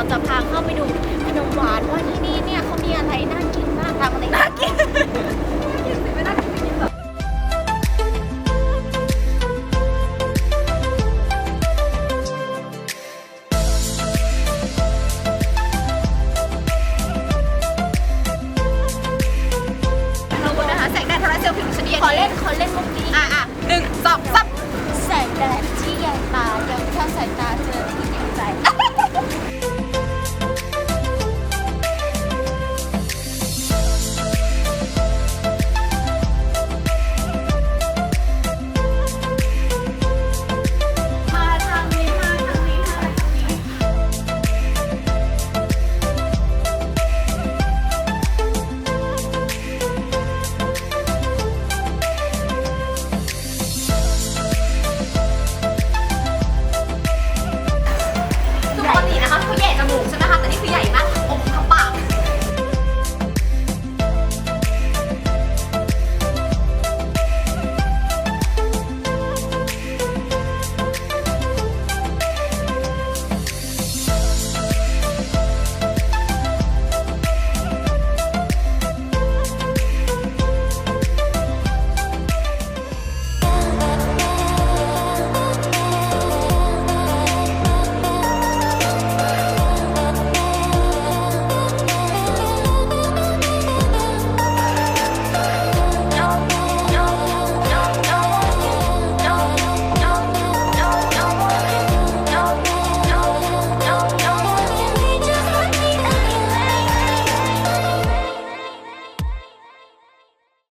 เราจะพาเข้าไปดูขนมหวานว่าที่นี่เนี่ย จมูกใช่ไหมคะแต่นี่คือใหญ่มาก